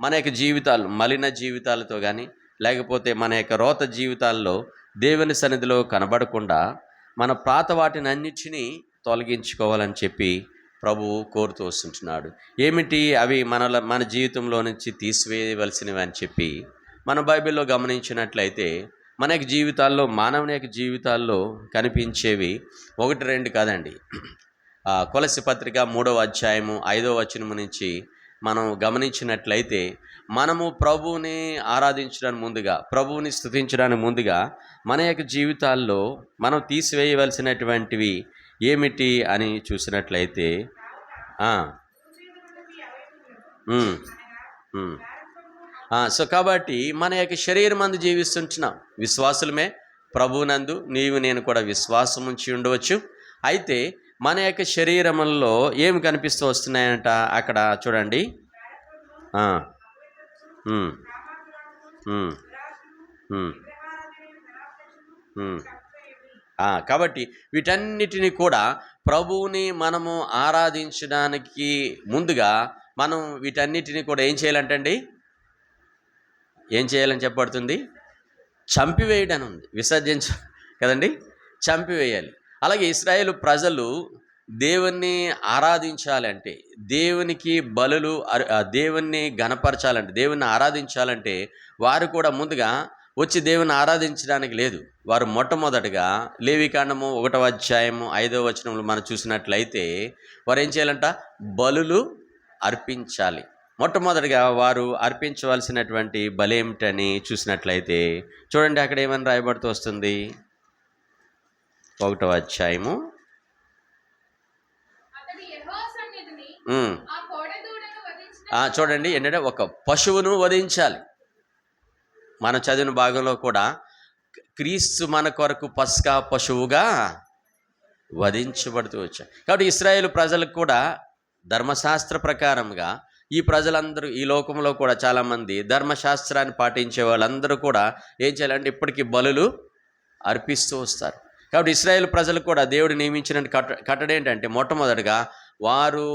మన యొక్క జీవితాలు మలిన జీవితాలతో కానీ లేకపోతే మన యొక్క రోత జీవితాల్లో దేవుని సన్నిధిలో కనబడకుండా మన ప్రాత వాటిని అన్నిటినీ తొలగించుకోవాలని చెప్పి ప్రభువు కోరుతూ వస్తుంటున్నాడు. ఏమిటి? అవి మనల మన జీవితంలో నుంచి తీసివేయవలసినవి అని చెప్పి మన బైబిల్లో గమనించినట్లయితే మన యొక్క జీవితాల్లో మానవుని యొక్క జీవితాల్లో కనిపించేవి ఒకటి రెండు కాదండి. కొలసి పత్రిక మూడవ అధ్యాయము ఐదవ వచనము నుంచి మనం గమనించినట్లయితే మనము ప్రభువుని ఆరాధించడానికి ముందుగా ప్రభువుని స్థుతించడానికి ముందుగా మన యొక్క జీవితాల్లో మనం తీసివేయవలసినటువంటివి ఏమిటి అని చూసినట్లయితే సో కాబట్టి మన యొక్క శరీరం అందు జీవిస్తుంటున్నాం. విశ్వాసులమే ప్రభువునందు నీవు నేను కూడా విశ్వాసం ఉంచి ఉండవచ్చు. అయితే మన యొక్క శరీరంలో ఏమి కనిపిస్తూ వస్తున్నాయంట? అక్కడ చూడండి. కాబట్టి వీటన్నిటిని కూడా ప్రభువుని మనము ఆరాధించడానికి ముందుగా మనం వీటన్నిటిని కూడా ఏం చేయాలంటండి? ఏం చేయాలని చెప్పబడుతుంది? చంపివేయడం ఉంది విసర్జించ కదండి? చంపివేయాలి. అలాగే ఇస్రాయేల్ ప్రజలు దేవుణ్ణి ఆరాధించాలంటే దేవునికి బలులు అర్- దేవుణ్ణి గణపరచాలంటే దేవుణ్ణి ఆరాధించాలంటే వారు కూడా ముందుగా వచ్చి దేవుని ఆరాధించడానికి లేదు. వారు మొట్టమొదటిగా లేవికాండము ఒకటవ అధ్యాయము ఐదవ వచనంలో మనం చూసినట్లయితే వారు ఏం చేయాలంట? బలులు అర్పించాలి. మొట్టమొదటిగా వారు అర్పించవలసినటువంటి బలేమిటని ఏమిటని చూసినట్లయితే చూడండి అక్కడ ఏమని రాయబడుతూ వస్తుంది? వధించిన ఆ, చూడండి ఏంటంటే ఒక పశువును వధించాలి. మన చదివిన భాగంలో కూడా క్రీస్తు మన కొరకు పస్కా పశువుగా వధించబడుతూ వచ్చాయి కాబట్టి ఇస్రాయేల్ ప్రజలకు కూడా ధర్మశాస్త్ర ప్రకారంగా ఈ ప్రజలందరూ ఈ లోకంలో కూడా చాలామంది ధర్మశాస్త్రాన్ని పాటించే వాళ్ళందరూ కూడా ఏం చేయాలంటే ఇప్పటికీ బలులు అర్పిస్తూ వస్తారు. కాబట్టి ఇస్రాయేల్ ప్రజలు కూడా దేవుడు నియమించిన కట్ట కట్టడ ఏంటంటే మొట్టమొదటిగా వారు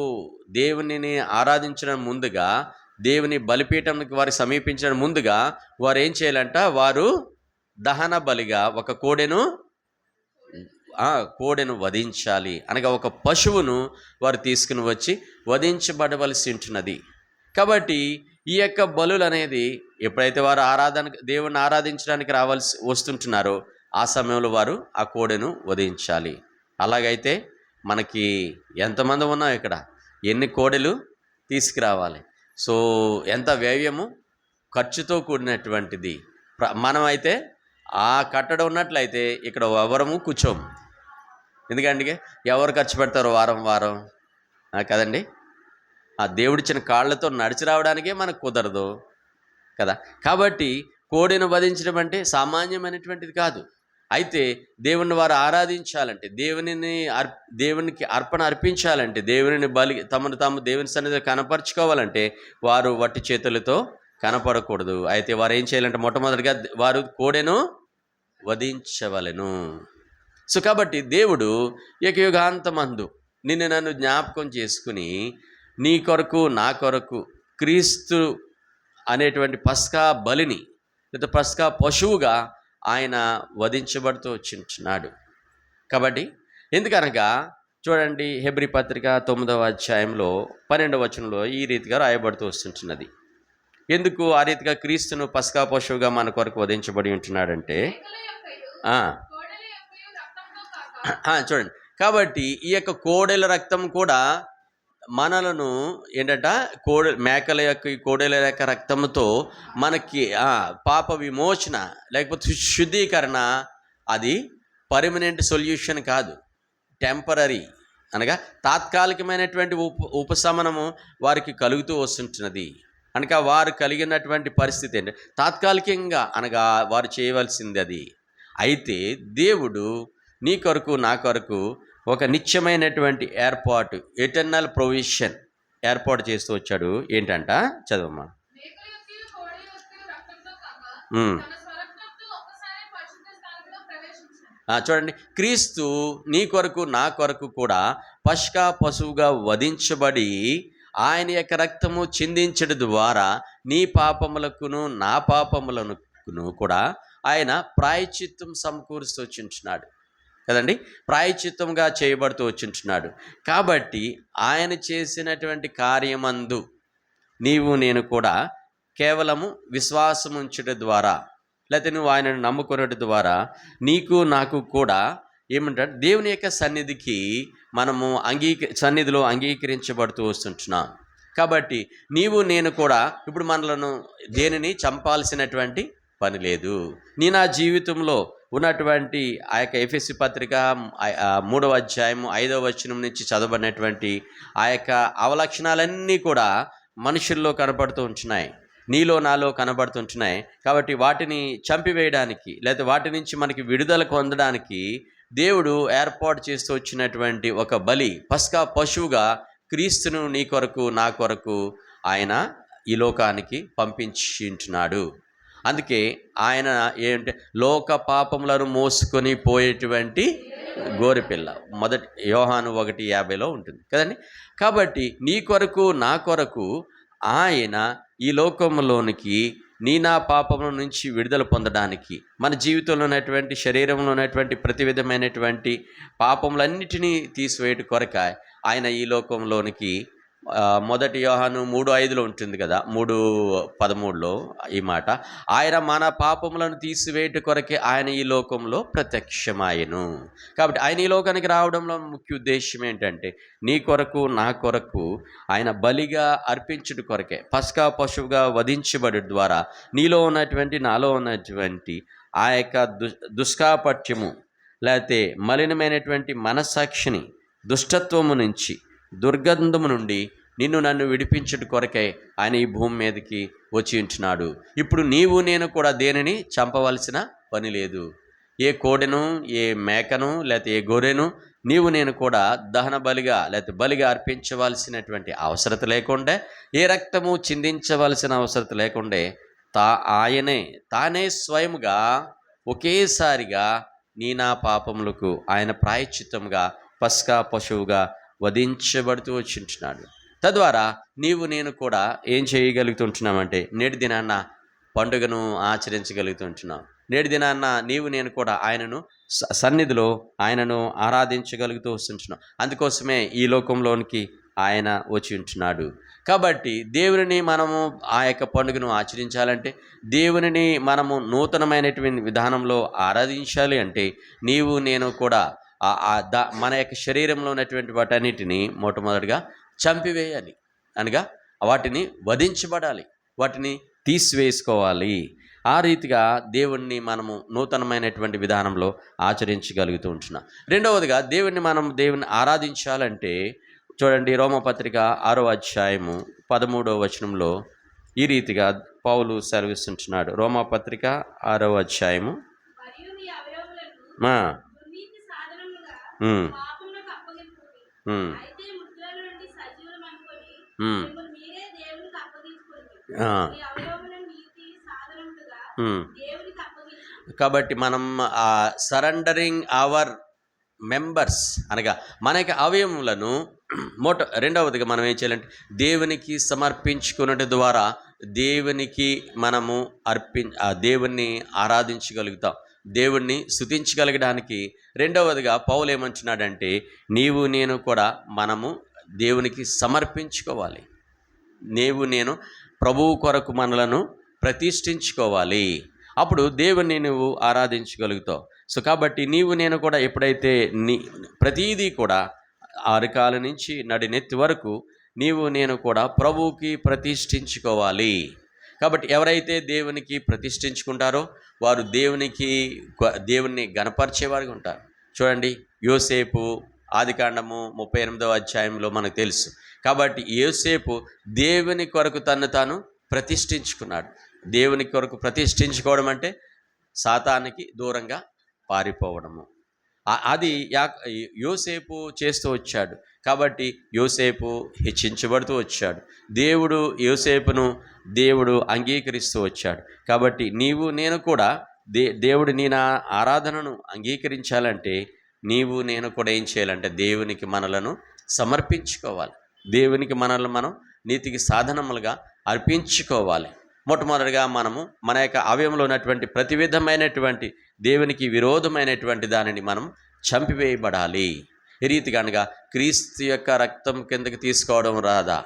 దేవునిని ఆరాధించడం ముందుగా దేవుని బలిపీఠంకి వారు సమీపించడం ముందుగా వారు ఏం చేయాలంట? వారు దహన బలిగా ఒక కోడెను కోడెను వధించాలి. అనగా ఒక పశువును వారు తీసుకుని వచ్చి వధించబడవలసి ఉంటున్నది కాబట్టి ఈ యొక్క బలులు అనేది ఎప్పుడైతే వారు ఆరాధన దేవుణ్ణి ఆరాధించడానికి రావాల్సి వస్తుంటున్నారో ఆ సమయంలో వారు ఆ కోడెను వధించాలి. అలాగైతే మనకి ఎంతమంది ఉన్నాం ఇక్కడ? ఎన్ని కోడెలు తీసుకురావాలి? సో ఎంత వ్యయము? ఖర్చుతో కూడినటువంటిది. ప్ర- మనమైతే ఆ కట్టడం ఉన్నట్లయితే ఇక్కడ ఎవరము కూర్చోము. ఎందుకంటే ఎవరు ఖర్చు పెడతారు వారం వారం? ఆ, కదండి? ఆ దేవుడిచ్చిన కాళ్ళతో నడిచి రావడానికే మనకు కుదరదు కదా? కాబట్టి కోడిని వధించడం అంటే సామాన్యమైనటువంటిది కాదు. అయితే దేవుని వారు ఆరాధించాలంటే దేవునిని అర్ దేవునికి అర్పణ అర్పించాలంటే దేవునిని బలి తమను తాము దేవుని సన్నిధిలో కనపరుచుకోవాలంటే వారు వట్టి చేతులతో కనపడకూడదు. అయితే వారు ఏం చేయాలంటే మొట్టమొదటిగా వారు కోడెను వధించవలెను. సో కాబట్టి దేవుడు యుగాంతమందు నిన్ను నన్ను జ్ఞాపకం చేసుకుని నీ కొరకు నా కొరకు క్రీస్తు అనేటువంటి పస్కా బలిని లేదా పస్కా పశువుగా ఆయన వధించబడుతూ వచ్చింటున్నాడు కాబట్టి ఎందుకనగా చూడండి హెబ్రి పత్రిక తొమ్మిదవ అధ్యాయంలో పన్నెండవ వచనంలో ఈ రీతిగా రాయబడుతూ వస్తుంటున్నది. ఎందుకు? ఆ రీతిగా క్రీస్తును పస్కా పశువుగా మన కొరకు వధించబడి ఉంటున్నాడంటే చూడండి. కాబట్టి ఈ యొక్క కోడెల రక్తం కూడా మనలను ఏంటంట కోడె మేకల యొక్క కోడెల యొక్క రక్తంతో మనకి పాప విమోచన లేకపోతే శుద్ధీకరణ అది పర్మనెంట్ సొల్యూషన్ కాదు. టెంపరీ అనగా తాత్కాలికమైనటువంటి ఉప ఉపశమనము వారికి కలుగుతూ వస్తుంటున్నది. అనగా వారు కలిగినటువంటి పరిస్థితి ఏంటి? తాత్కాలికంగా అనగా వారు చేయవలసింది అది. అయితే దేవుడు నీ కొరకు నా కొరకు ఒక నిత్యమైనటువంటి ఏర్పాటు ఎటర్నల్ ప్రొవిషన్ ఏర్పాటు చేస్తూ వచ్చాడు. ఏంటంట? చదవమ్మా. చూడండి. క్రీస్తు నీ కొరకు నా కొరకు కూడా పష్కా పశువుగా వధించబడి ఆయన యొక్క రక్తము చిందించడం ద్వారా నీ పాపములకును నా పాపములకును కూడా ఆయన ప్రాయచిత్తం సమకూరుస్తూ వచ్చింటున్నాడు. కదండి? ప్రాయచిత్తంగా చేయబడుతూ వచ్చింటున్నాడు. కాబట్టి ఆయన చేసినటువంటి కార్యమందు నీవు నేను కూడా కేవలము విశ్వాసం ఉంచుట ద్వారా లేకపోతే నువ్వు ఆయనను నమ్ముకున్నటి ద్వారా నీకు నాకు కూడా ఏమంటారు దేవుని యొక్క సన్నిధికి మనము అంగీక సన్నిధిలో అంగీకరించబడుతూ వస్తుంటున్నాం. కాబట్టి నీవు నేను కూడా ఇప్పుడు మనలను దేనిని చంపాల్సినటువంటి పని లేదు. నీ నా జీవితంలో ఉన్నటువంటి ఆ యొక్క ఎఫ్ఎస్సి పత్రిక మూడవ అధ్యాయము ఐదవ వచనం నుంచి చదవబడినటువంటి ఆ యొక్క అవలక్షణాలన్నీ కూడా మనుషుల్లో కనబడుతూ ఉంటున్నాయి. నీలో నాలో కనబడుతుంటున్నాయి కాబట్టి వాటిని చంపివేయడానికి లేదా వాటి నుంచి మనకి విడుదల పొందడానికి దేవుడు ఏర్పాటు చేస్తూ వచ్చినటువంటి ఒక బలి పస్కా పశువుగా క్రీస్తును నీ కొరకు నా కొరకు ఆయన ఈ లోకానికి పంపించుంటున్నాడు. అందుకే ఆయన ఏంటంటే లోక పాపములను మోసుకొని పోయేటువంటి గోరిపిల్ల మొదటి యోహాను ఒకటి యాభైలో ఉంటుంది. కదండి? కాబట్టి నీ కొరకు నా కొరకు ఆయన ఈ లోకంలోనికి నీ నా పాపముల నుంచి విడుదల పొందడానికి మన జీవితంలో ఉన్నటువంటి శరీరంలో ఉన్నటువంటి ప్రతి విధమైనటువంటి పాపములన్నిటినీ తీసివేయట కొరక ఆయన ఈ లోకంలోనికి మొదటి యోహాను మూడు ఐదులో ఉంటుంది కదా మూడు పదమూడులో ఈ మాట. ఆయన మన పాపములను తీసివేయట కొరకే ఆయన ఈ లోకంలో ప్రత్యక్షమాయను. కాబట్టి ఆయన ఈ లోకానికి రావడంలో ముఖ్య ఉద్దేశం ఏంటంటే నీ కొరకు నా కొరకు ఆయన బలిగా అర్పించుట కొరకే పస్కా పశువుగా వధించబడి ద్వారా నీలో ఉన్నటువంటి నాలో ఉన్నటువంటి ఆ యొక్క దు దుష్కాపట్యము లేకపోతే మలినమైనటువంటి మనసాక్షిని దుష్టత్వము నుంచి దుర్గంధము నుండి నిన్ను నన్ను విడిపించుట కొరకై ఆయన ఈ భూమి మీదకి వచ్చి ఉంటున్నాడు ఇప్పుడు నీవు నేను కూడా దేనిని చంపవలసిన పని లేదు. ఏ కోడెను ఏ మేకను లేకపోతే ఏ గొర్రెను నీవు నేను కూడా దహన బలిగా లేకపోతే బలిగా అర్పించవలసినటువంటి అవసరత లేకుండా ఏ రక్తము చిందించవలసిన అవసరత లేకుండా తా ఆయనే తానే స్వయముగా ఒకేసారిగా నీ నా పాపములకు ఆయన ప్రాయశ్చిత్తంగా పస్కా పశువుగా వధించబడుతూ వచ్చింటున్నాడు. తద్వారా నీవు నేను కూడా ఏం చేయగలుగుతుంటున్నామంటే నేటి దినాన్న పండుగను ఆచరించగలుగుతుంటున్నాం. నేటి దినాన్న నీవు నేను కూడా ఆయనను స- సన్నిధిలో ఆయనను ఆరాధించగలుగుతూ వస్తుంటున్నాం. అందుకోసమే ఈ లోకంలోనికి ఆయన వచ్చి ఉంటున్నాడు. కాబట్టి దేవుని మనము ఆ యొక్క పండుగను ఆచరించాలంటే దేవునిని మనము నూతనమైనటువంటి విధానంలో ఆరాధించాలి అంటే నీవు నేను కూడా మన యొక్క శరీరంలో ఉన్నటువంటి వాటన్నిటిని మొట్టమొదటిగా చంపివేయాలి. అనగా వాటిని వధించబడాలి. వాటిని తీసివేసుకోవాలి. ఆ రీతిగా దేవుణ్ణి మనము నూతనమైనటువంటి విధానంలో ఆచరించగలుగుతూ ఉంటున్నాం. రెండవదిగా దేవుణ్ణి మనం దేవుని ఆరాధించాలంటే చూడండి రోమపత్రిక ఆరో అధ్యాయము పదమూడవ వచనంలో ఈ రీతిగా పౌలు సెలవిస్తుంటున్నాడు. రోమపత్రిక ఆరో అధ్యాయము కాబట్టి మనం ఆ సరెండరింగ్ అవర్ మెంబర్స్ అనగా మన యొక్క అవయములను మొట రెండవదిగా మనం ఏం చేయాలంటే దేవునికి సమర్పించుకున్నటి ద్వారా దేవునికి మనము అర్పి ఆ దేవుణ్ణి ఆరాధించగలుగుతాం. దేవుణ్ణి స్థుతించగలగడానికి రెండవదిగా పౌలు ఏమంటున్నాడంటే నీవు నేను కూడా మనము దేవునికి సమర్పించుకోవాలి. నీవు నేను ప్రభువు కొరకు మనలను ప్రతిష్ఠించుకోవాలి. అప్పుడు దేవుణ్ణి నువ్వు ఆరాధించగలుగుతావు. సో కాబట్టి నీవు నేను కూడా ఎప్పుడైతే నీ ప్రతీదీ కూడా అరకాల నుంచి నడినెత్తి వరకు నీవు నేను కూడా ప్రభువుకి ప్రతిష్ఠించుకోవాలి. కాబట్టి ఎవరైతే దేవునికి ప్రతిష్ఠించుకుంటారో వారు దేవునికి దేవుణ్ణి గణపరిచేవారుగా ఉంటారు. చూడండి యోసేపు ఆదికాండము ముప్పై ఎనిమిదవ అధ్యాయంలో మనకు తెలుసు. కాబట్టి యోసేపు దేవుని కొరకు తను తాను ప్రతిష్ఠించుకున్నాడు. దేవుని కొరకు ప్రతిష్ఠించుకోవడం అంటే సాతానికి దూరంగా పారిపోవడము. అది యా యోసేపు చేస్తూ వచ్చాడు. కాబట్టి యోసేపు హెచ్చించబడుతూ వచ్చాడు. దేవుడు యోసేపును దేవుడు అంగీకరిస్తూ వచ్చాడు. కాబట్టి నీవు నేను కూడా దే దేవుడు నీ నా ఆరాధనను అంగీకరించాలంటే నీవు నేను కూడా ఏం చేయాలంటే దేవునికి మనలను సమర్పించుకోవాలి. దేవునికి మనల్ని మనం నీతికి సాధనములుగా అర్పించుకోవాలి. మొట్టమొదటిగా మనము మన యొక్క అవయంలో ఉన్నటువంటి ప్రతి విధమైనటువంటి దేవునికి విరోధమైనటువంటి దానిని మనం చంపివేయబడాలి. ఏ రీతిగా అనగా క్రీస్తు యొక్క రక్తం కిందకి తీసుకోవడం రాదా?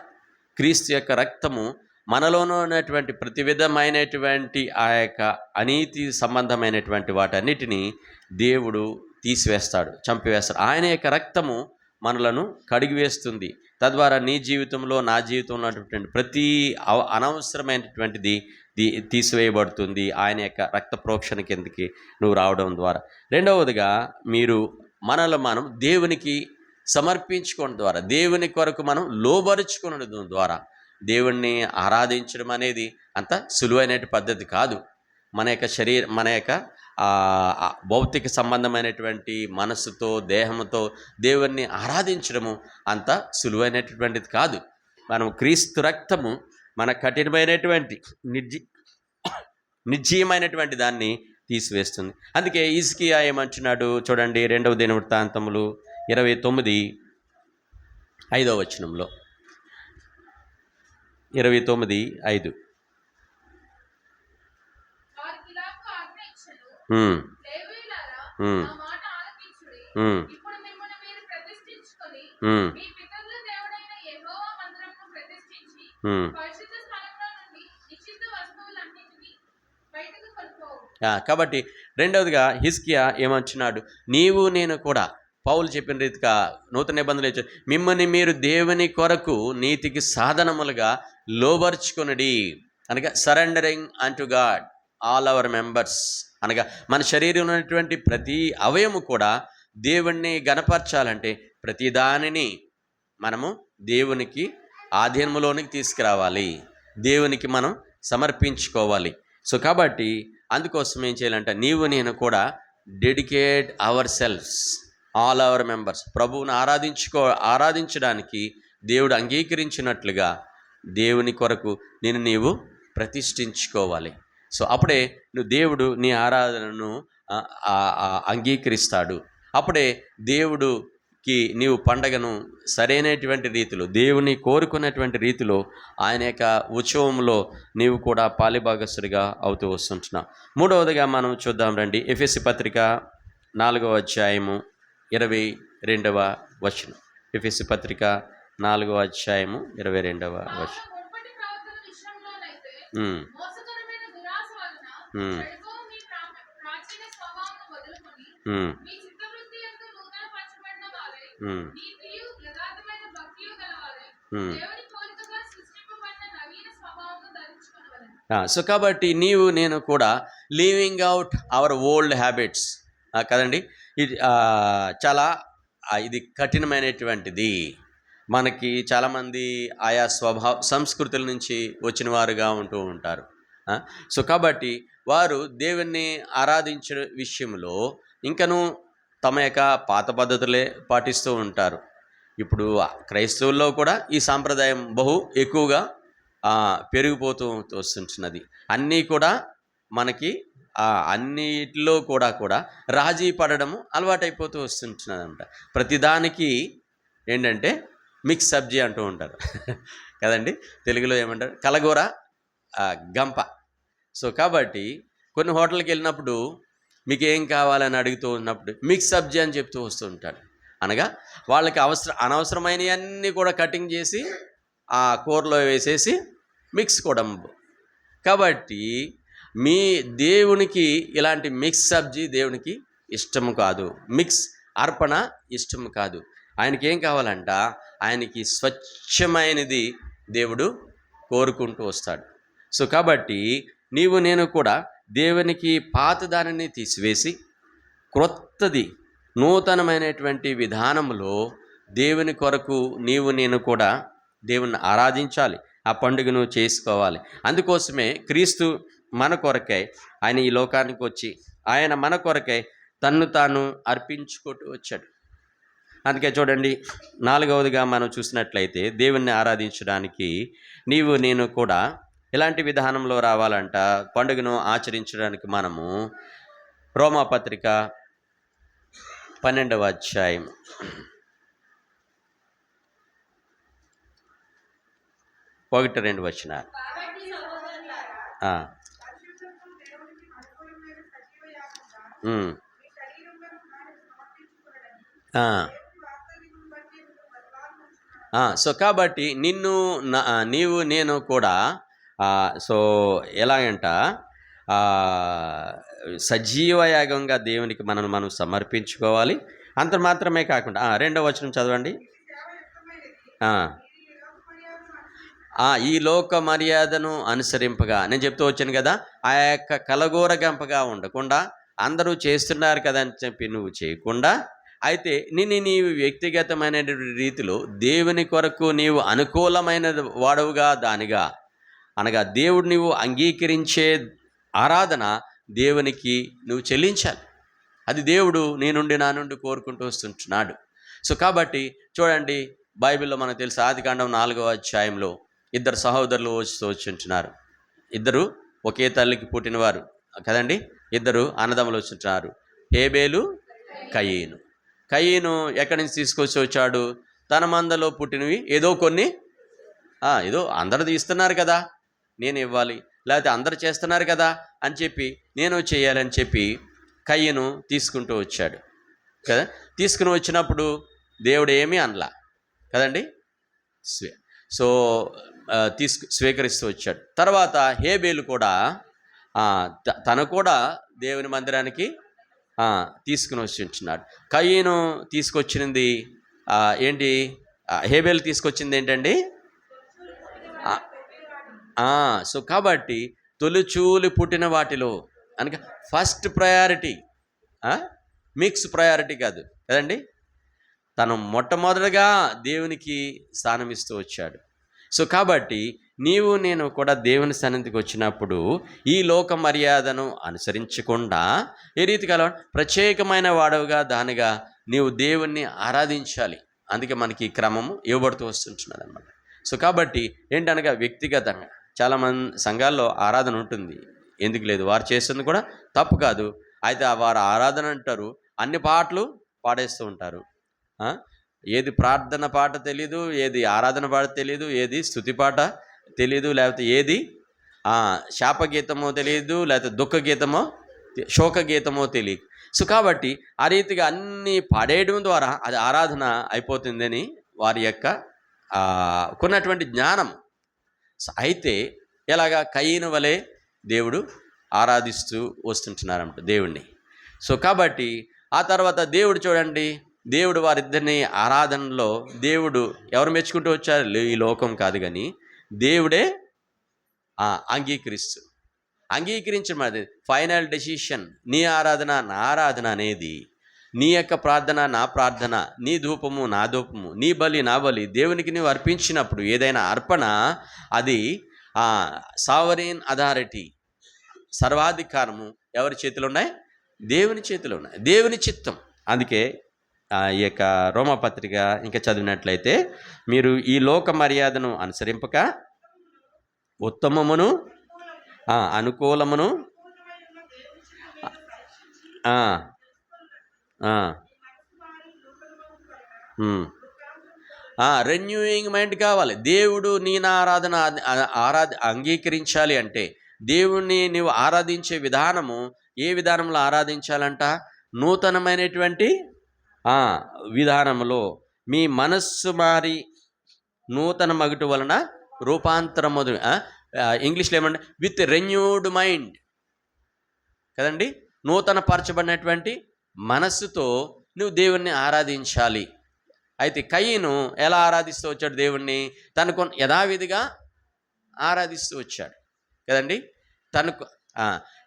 క్రీస్తు యొక్క రక్తము మనలోనూ ఉన్నటువంటి ప్రతి విధమైనటువంటి ఆ యొక్క అనీతి సంబంధమైనటువంటి వాటన్నిటినీ దేవుడు తీసివేస్తాడు చంపివేస్తాడు. ఆయన యొక్క రక్తము మనలను కడిగివేస్తుంది తద్వారా నీ జీవితంలో నా జీవితంలో ఉన్నటువంటి ప్రతి అవ అనవసరమైనటువంటిది తీ- తీసివేయబడుతుంది. ఆయన యొక్క రక్త ప్రోక్షణ కిందకి నువ్వు రావడం ద్వారా. రెండవదిగా మీరు మనలో మనం దేవునికి సమర్పించుకోవడం ద్వారా దేవుని కొరకు మనం లోబరుచుకోవడం ద్వారా దేవుణ్ణి ఆరాధించడం అనేది అంత సులువైన పద్ధతి కాదు. మన యొక్క శరీర మన యొక్క భౌతిక సంబంధమైనటువంటి మనసుతో దేహంతో దేవుణ్ణి ఆరాధించడము అంత సులువైనటువంటిది కాదు. మనం క్రీస్తు రక్తము మన కఠినమైనటువంటి నిర్జీ నిర్జీయమైనటువంటి దాన్ని తీసివేస్తుంది. అందుకే ఇస్కియా ఏమంటున్నాడు చూడండి రెండవ దిన వృత్తాంతములు ఇరవై తొమ్మిది ఐదవ వచనంలో. ఇరవై తొమ్మిది ఐదు. వారికి కాబట్టి రెండవదిగా హిస్కియా ఏమంటున్నాడు? నీవు నేను కూడా. పౌలు చెప్పిన రీతిగా నూతన నిబంధనలు ఇచ్చారు మిమ్మల్ని మీరు దేవుని కొరకు నీతికి సాధనములుగా లోబర్చుకొనడి. అనగా surrendering unto God all our members. అనగా మన శరీరంలో ఉన్నటువంటి ప్రతి అవయము కూడా దేవుణ్ణి గనపరచాలంటే ప్రతి దానిని మనము దేవునికి ఆధీనములోనికి తీసుకురావాలి. దేవునికి మనం సమర్పించుకోవాలి. సో కాబట్టి అందుకోసం ఏం చేయాలంటే నీవు నేను కూడా dedicate our selfs all our members. ప్రభువుని ఆరాధించుకో ఆరాధించడానికి దేవుడు అంగీకరించినట్లుగా దేవుని కొరకు నేను నీవు ప్రతిష్ఠించుకోవాలి. సో అప్పుడే నువ్వు దేవుడు నీ ఆరాధనను అంగీకరిస్తాడు. అప్పుడే దేవుడు దేవుడుకి నీవు పండగను సరైనటువంటి రీతిలో దేవుని కోరుకున్నటువంటి రీతిలో ఆయన యొక్క ఉత్సవంలో నీవు కూడా పాలిభాగస్తుడిగా అవుతూ వస్తుంటున్నావు. మూడవదిగా మనం చూద్దాం రండి. ఎఫ్ఎస్సి పత్రిక నాలుగవ అధ్యాయము ఇరవై రెండవ వచనం. ఎఫ్ఎస్సి పత్రిక నాలుగవ అధ్యాయము ఇరవై రెండవ వచనం. మోసకరమైన సో కాబట్టి నీవు నేను కూడా leaving out our old habits కదండి? ఇది చాలా ఇది కఠినమైనటువంటిది. మనకి చాలామంది ఆయా స్వభావ సంస్కృతుల నుంచి వచ్చిన వారుగా ఉంటూ ఉంటారు. సో కాబట్టి వారు దేవుణ్ణి ఆరాధించే విషయంలో ఇంకను తమ యొక్క పాత పద్ధతులే పాటిస్తూ ఉంటారు. ఇప్పుడు క్రైస్తవుల్లో కూడా ఈ సాంప్రదాయం బహు ఎక్కువగా పెరిగిపోతూ వస్తుంటున్నది. అన్నీ కూడా మనకి అన్నిటిలో కూడా కూడా రాజీ పడడము అలవాటైపోతూ వస్తుంటున్నదంట. ప్రతిదానికి ఏంటంటే మిక్స్ సబ్జీ అంటూ ఉంటారు. కదండి? తెలుగులో ఏమంటారు? కలగూర గంప. సో కాబట్టి కొన్ని హోటల్కి వెళ్ళినప్పుడు మీకు ఏం కావాలని అడుగుతూ ఉన్నప్పుడు మిక్స్ సబ్జీ అని చెప్తూ వస్తూ ఉంటాడు. అనగా వాళ్ళకి అవసరం అనవసరమైనవన్నీ కూడా కటింగ్ చేసి ఆ కూరలో వేసేసి మిక్స్ కొడంబు కాబట్టి మీ దేవునికి ఇలాంటి మిక్స్ సబ్జీ దేవునికి ఇష్టం కాదు. మిక్స్ అర్పణ ఇష్టం కాదు. ఆయనకి ఏం కావాలంట? ఆయనకి స్వచ్ఛమైనది దేవుడు కోరుకుంటూ వస్తాడు. సో కాబట్టి నీవు నేను కూడా దేవునికి పాత దానిని తీసివేసి క్రొత్తది నూతనమైనటువంటి విధానంలో దేవుని కొరకు నీవు నేను కూడా దేవుని ఆరాధించాలి. ఆ పండుగను చేసుకోవాలి. అందుకోసమే క్రీస్తు మన కొరకై ఆయన ఈ లోకానికి వచ్చి ఆయన మన కొరకై తన్ను తాను అర్పించుకుంటూ వచ్చాడు. అందుకే చూడండి నాలుగవదిగా మనం చూసినట్లయితే దేవుణ్ణి ఆరాధించడానికి నీవు నేను కూడా ఇలాంటి విధానంలో రావాలంట. పండుగను ఆచరించడానికి మనము రోమాపత్రిక పన్నెండవ అధ్యాయం. ఒకటి రెండు వచ్చిన సో కాబట్టి నిన్ను నీవు నేను కూడా సో ఎలాగంట సజీవ యాగంగా దేవునికి మనం మనం సమర్పించుకోవాలి. అంత మాత్రమే కాకుండా రెండవ వచనం చదవండి. ఈ లోక మర్యాదను అనుసరింపగా నేను చెప్తూ వచ్చాను కదా ఆ యొక్క కలగూర గంపగా ఉండకుండా అందరూ చేస్తున్నారు కదా అని చెప్పి నువ్వు చేయకుండా అయితే నిన్ను నీవు వ్యక్తిగతమైన రీతిలో దేవుని కొరకు నీవు అనుకూలమైన వాడవుగా దానిగా. అనగా దేవుడు నువ్వు అంగీకరించే ఆరాధన దేవునికి నువ్వు చెల్లించాలి. అది దేవుడు నీ నుండి నా నుండి కోరుకుంటూ వస్తుంటున్నాడు. సో కాబట్టి చూడండి బైబిల్లో మనకు తెలుసు ఆదికాండం నాలుగవ అధ్యాయంలో ఇద్దరు సహోదరులు వస్తూ వచ్చుంటున్నారు. ఇద్దరు ఒకే తల్లికి పుట్టినవారు కదండి? ఇద్దరు అన్నదమ్ములు వచ్చుంటున్నారు. హేబేలు కయీను. కయీను ఎక్కడి నుంచి తీసుకొచ్చి వచ్చాడు? తన మందలో పుట్టినవి ఏదో కొన్ని ఏదో అందరు తీస్తున్నారు కదా. నేను ఇవ్వాలి లేకపోతే అందరు చేస్తున్నారు కదా అని చెప్పి నేను చేయాలని చెప్పి కయ్యను తీసుకుంటూ వచ్చాడు. కదా? తీసుకుని వచ్చినప్పుడు దేవుడు ఏమీ అనలా. కదండి? స్వే సో తీసుకు స్వీకరిస్తూ వచ్చాడు. తర్వాత హేబేలు కూడా తను కూడా దేవుని మందిరానికి తీసుకుని వచ్చి ఉంటున్నాడు. కయ్యను తీసుకొచ్చినది ఏంటి? హేబేలు తీసుకొచ్చింది ఏంటండి? సో కాబట్టి తొలిచూలు పుట్టిన వాటిలో అనగా ఫస్ట్ ప్రయారిటీ మిక్స్ ప్రయారిటీ కాదు. కదండి? తను మొట్టమొదటిగా దేవునికి స్థానం ఇస్తూ వచ్చాడు. సో కాబట్టి నీవు నేను కూడా దేవుని సన్నిధికి వచ్చినప్పుడు ఈ లోక మర్యాదను అనుసరించకుండా ఏ రీతిగా అలా ప్రత్యేకమైన వాడవుగా దానిగా నీవు దేవుణ్ణి ఆరాధించాలి. అందుకే మనకి ఈ క్రమము ఇవ్వబడుతూ వస్తుంటున్నది అనమాట సో కాబట్టి ఏంటనగా వ్యక్తిగతంగా చాలామంది సంఘాల్లో ఆరాధన ఉంటుంది. ఎందుకు లేదు? వారు చేస్తుంది కూడా తప్పు కాదు. అయితే ఆ వారు ఆరాధన అంటారు. అన్ని పాటలు పాడేస్తూ ఉంటారు. ఏది ప్రార్థన పాట తెలీదు ఏది ఆరాధన పాట తెలీదు ఏది స్థుతి పాట తెలీదు లేకపోతే ఏది శాపగీతమో తెలియదు లేకపోతే దుఃఖ గీతమో శోక గీతమో తెలియదు సో కాబట్టి ఆ రీతిగా అన్నీ పాడేయడం ద్వారా అది ఆరాధన అయిపోతుందని వారి యొక్క కొన్నటువంటి జ్ఞానం. అయితే ఎలాగా కయ్యిన వలె దేవుడు ఆరాధిస్తూ వస్తుంటున్నారంట దేవుణ్ణి. సో కాబట్టి ఆ తర్వాత దేవుడు చూడండి దేవుడు వారిద్దరిని ఆరాధనలో దేవుడు ఎవరు మెచ్చుకుంటూ వచ్చారు? లే- ఈ లోకం కాదు కానీ దేవుడే అంగీకరిస్తు అంగీకరిస్తూ. అంగీకరించడం అది ఫైనల్ డెసిషన్ నీ ఆరాధన నా ఆరాధన అనేది నీ యొక్క ప్రార్థన నా ప్రార్థన నీ ధూపము నా ధూపము నీ బలి నా బలి దేవునికి నీవు అర్పించినప్పుడు ఏదైనా అర్పణ అది సావరీన్ అథారిటీ సర్వాధికారము ఎవరి చేతిలో ఉన్నాయి? దేవుని చేతిలో ఉన్నాయి. దేవుని చిత్తం. అందుకే ఈ యొక్క రోమపత్రిక ఇంకా చదివినట్లయితే మీరు ఈ లోక మర్యాదను అనుసరింపక ఉత్తమమును అనుకూలమును రెన్యూయింగ్ మైండ్ కావాలి. దేవుడు నీ ఆరాధన ఆరాధ అంగీకరించాలి అంటే దేవుణ్ణి నీవు ఆరాధించే విధానము ఏ విధానంలో ఆరాధించాలంట? నూతనమైనటువంటి విధానములో. విధానంలో మీ మనస్సు మారి నూతన మగుటు వలన రూపాంతరము ఇంగ్లీష్లో ఏమంటే విత్ రెన్యూడ్ మైండ్ కదండి? నూతన పరచబడినటువంటి మనస్సుతో నువ్వు దేవుణ్ణి ఆరాధించాలి. అయితే కయ్యను ఎలా ఆరాధిస్తూ వచ్చాడు దేవుణ్ణి? తనకు యథావిధిగా ఆరాధిస్తూ వచ్చాడు. కదండి? తనకు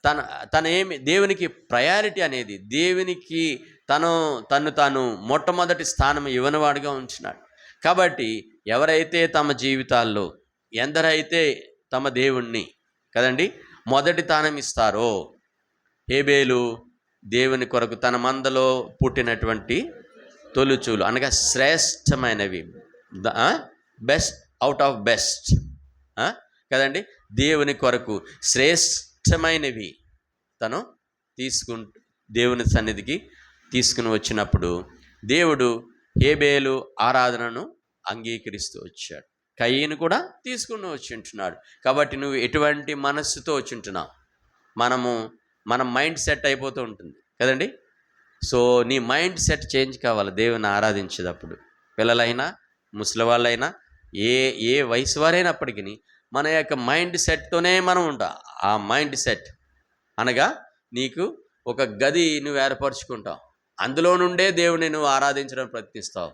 తన తన ఏమి దేవునికి ప్రయారిటీ అనేది దేవునికి తను తను తాను మొట్టమొదటి స్థానం ఇవ్వనివాడుగా ఉంచినాడు. కాబట్టి ఎవరైతే తమ జీవితాల్లో ఎందరైతే తమ దేవుణ్ణి కదండి మొదటి స్థానం ఇస్తారో హేబేలు దేవుని కొరకు తన మందలో పుట్టినటువంటి తొలుచూలు. అనగా శ్రేష్టమైనవి. The best out of best కదండి? దేవుని కొరకు శ్రేష్టమైనవి. తను తీసుకు దేవుని సన్నిధికి తీసుకుని వచ్చినప్పుడు దేవుడు హేబేలు ఆరాధనను అంగీకరిస్తూ వచ్చాడు. కయ్యను కూడా తీసుకుని వచ్చి ఉంటున్నాడు కాబట్టి నువ్వు ఎటువంటి మనస్సుతో వచ్చింటున్నావు? మనము మన మైండ్ సెట్ అయిపోతూ ఉంటుంది. కదండి? సో నీ మైండ్ సెట్ చేంజ్ కావాలి. దేవుని ఆరాధించేటప్పుడు. పిల్లలైనా ముసలి వాళ్ళైనా ఏ ఏ వయసు వారైనప్పటికీ మన యొక్క మైండ్ సెట్తోనే మనం ఉంటాం. ఆ మైండ్ సెట్ అనగా నీకు ఒక గది నువ్వు ఏర్పరచుకుంటావు. అందులో నుండే దేవుని నువ్వు ఆరాధించడం ప్రయత్నిస్తావు.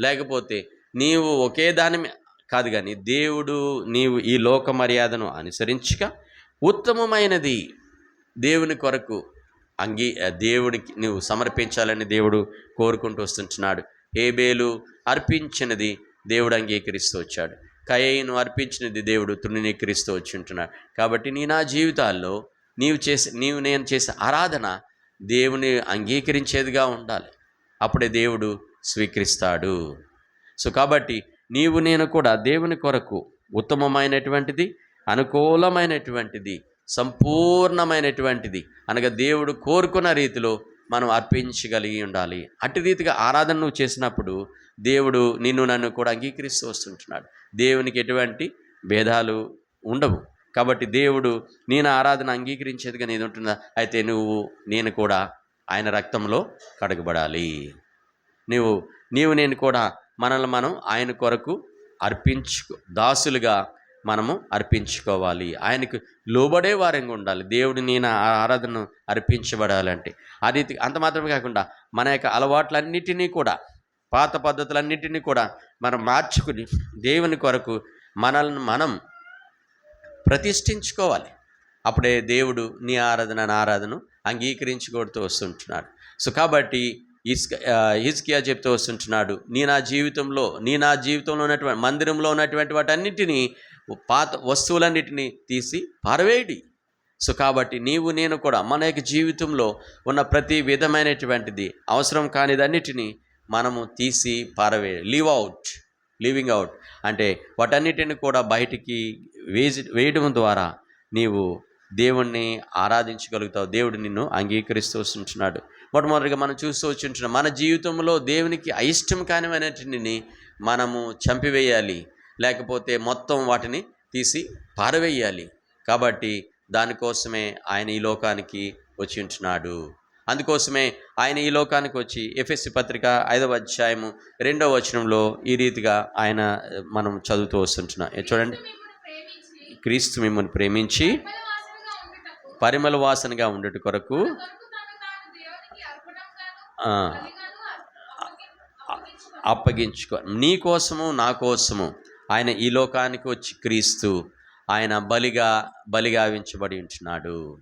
లేకపోతే నీవు ఒకే దాని కాదు కానీ దేవుడు నీవు ఈ లోక మర్యాదను అనుసరించక ఉత్తమమైనది దేవుని కొరకు అంగీ దేవుడికి నువ్వు సమర్పించాలని దేవుడు కోరుకుంటూ వస్తుంటున్నాడు. హేబేలు అర్పించినది దేవుడు అంగీకరిస్తూ వచ్చాడు. కయను అర్పించినది దేవుడు తృణీకరిస్తూ వచ్చి ఉంటున్నాడు కాబట్టి నీ నా జీవితాల్లో నీవు చేసే నీవు నేను చేసే ఆరాధన దేవుని అంగీకరించేదిగా ఉండాలి. అప్పుడే దేవుడు స్వీకరిస్తాడు. సో కాబట్టి నీవు నేను కూడా దేవుని కొరకు ఉత్తమమైనటువంటిది అనుకూలమైనటువంటిది సంపూర్ణమైనటువంటిది. అనగా దేవుడు కోరుకున్న రీతిలో మనం అర్పించగలిగి ఉండాలి. అటు రీతిగా ఆరాధన నువ్వు చేసినప్పుడు దేవుడు నిన్ను నన్ను కూడా అంగీకరిస్తూ వస్తుంటున్నాడు. దేవునికి ఎటువంటి భేదాలు ఉండవు. కాబట్టి దేవుడు నేను ఆరాధన అంగీకరించేదిగా నేను ఉంటున్నా అయితే నువ్వు నేను కూడా ఆయన రక్తంలో కడగబడాలి. నువ్వు నీవు నేను కూడా మనల్ని మనం ఆయన కొరకు అర్పించుకో. దాసులుగా మనము అర్పించుకోవాలి. ఆయనకు లోబడే వారంగా ఉండాలి. దేవుడు నేను ఆ ఆరాధనను అర్పించబడాలంటే. అది అంత మాత్రమే కాకుండా మన యొక్క అలవాట్లన్నిటినీ కూడా పాత పద్ధతులన్నిటినీ కూడా మనం మార్చుకుని దేవుని కొరకు మనల్ని మనం ప్రతిష్ఠించుకోవాలి. అప్పుడే దేవుడు నీ ఆరాధన నా ఆరాధన అంగీకరించకూడుతూ వస్తుంటున్నాడు. సో కాబట్టి ఇస్క హిజ్కియా చెప్తూ వస్తుంటున్నాడు నీ నా జీవితంలో నీ నా జీవితంలో ఉన్నటువంటి మందిరంలో ఉన్నటువంటి వాటన్నిటినీ పాత వస్తువులన్నిటినీ తీసి పారవేయడి. సో కాబట్టి నీవు నేను కూడా మన యొక్క జీవితంలో ఉన్న ప్రతి విధమైనటువంటిది అవసరం కానిదన్నిటినీ మనము తీసి పారవే లీవ్ అవుట్ లీవింగ్ అవుట్ అంటే వాటన్నిటిని కూడా బయటికి వేసి వేయడం ద్వారా నీవు దేవుణ్ణి ఆరాధించగలుగుతావు. దేవుడు నిన్ను అంగీకరిస్తూ వస్తుంటున్నాడు. మొట్టమొదటిగా మనం చూస్తూ వచ్చింటున్నాం మన జీవితంలో దేవునికి అయిష్టం కానివన్నిటిని మనము చంపివేయాలి. లేకపోతే మొత్తం వాటిని తీసి పారవేయాలి. కాబట్టి దానికోసమే ఆయన ఈ లోకానికి వచ్చి ఉంటున్నాడు. అందుకోసమే ఆయన ఈ లోకానికి వచ్చి ఎఫ్ఎస్సి పత్రిక ఐదవ అధ్యాయము రెండవ వచనంలో ఈ రీతిగా ఆయన మనం చదువుతూ వస్తుంటున్నాం. చూడండి. క్రీస్తు మిమ్మల్ని ప్రేమించి పరిమళ వాసనగా ఉండేటి కొరకు అప్పగించుకో నీ కోసము నా కోసము ఆయన ఈ లోకానికి వచ్చి క్రీస్తు ఆయన బలిగా బలిగావించబడి ఉంటున్నాడు.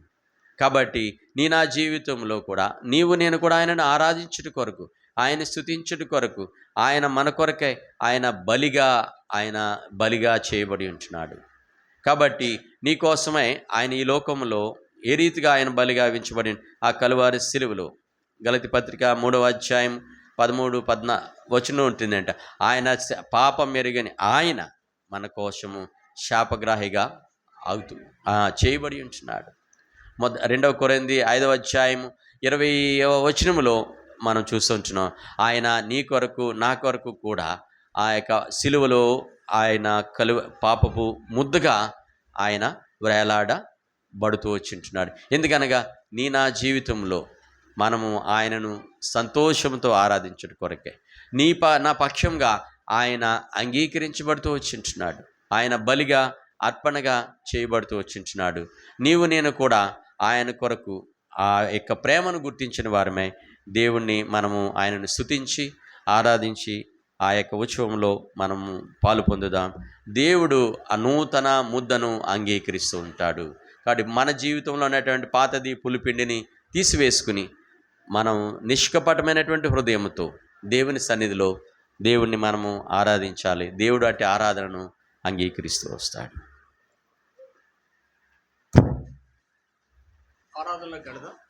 కాబట్టి నీ నా జీవితంలో కూడా నీవు నేను కూడా ఆయనను ఆరాధించుట కొరకు ఆయన స్థుతించుట కొరకు ఆయన మన కొరకై ఆయన బలిగా ఆయన బలిగా చేయబడి ఉంటున్నాడు. కాబట్టి నీ కోసమే ఆయన ఈ లోకంలో ఏ రీతిగా ఆయన బలిగా వించబడి ఆ కలువారి సిలువలో గలతి పత్రిక మూడవ అధ్యాయం పదమూడు పద్నా వచనం ఉంటుందంట. ఆయన పాపం మెరుగని ఆయన మన కోసము శాపగ్రాహిగా అవుతూ చేయబడి ఉంటున్నాడు. మొద రెండవ కొరింది ఐదవ అధ్యాయం ఇరవై వచనములో మనం చూస్తుంటున్నాం ఆయన నీ కొరకు నా కొరకు కూడా ఆ యొక్క సిలువలో ఆయన కలు పాపపు ముద్దుగా ఆయన వేలాడబడుతూ వచ్చింటున్నాడు. ఎందుకనగా నీ నా జీవితంలో మనము ఆయనను సంతోషంతో ఆరాధించడం కొరకే. నీ ప నా పక్షంగా ఆయన అంగీకరించబడుతూ వచ్చింటున్నాడు. ఆయన బలిగా అర్పణగా చేయబడుతూ వచ్చింటున్నాడు. నీవు నేను కూడా ఆయన కొరకు ఆ యొక్క ప్రేమను గుర్తించిన వారమే. దేవుణ్ణి మనము ఆయనను స్తుతించి ఆరాధించి ఆ యొక్క ఉత్సవంలో మనము పాలు పొందుదాం. దేవుడు ఆ నూతన ముద్దను అంగీకరిస్తూ ఉంటాడు. కాబట్టి మన జీవితంలో ఉన్నటువంటి పాతది పులిపిండిని తీసివేసుకుని మనం నిష్కపటమైనటువంటి హృదయంతో దేవుని సన్నిధిలో దేవుణ్ణి మనము ఆరాధించాలి. దేవుడు అట్టి ఆరాధనను అంగీకరిస్తూ వస్తాడు. ఆరాధనలోకి వెళదాం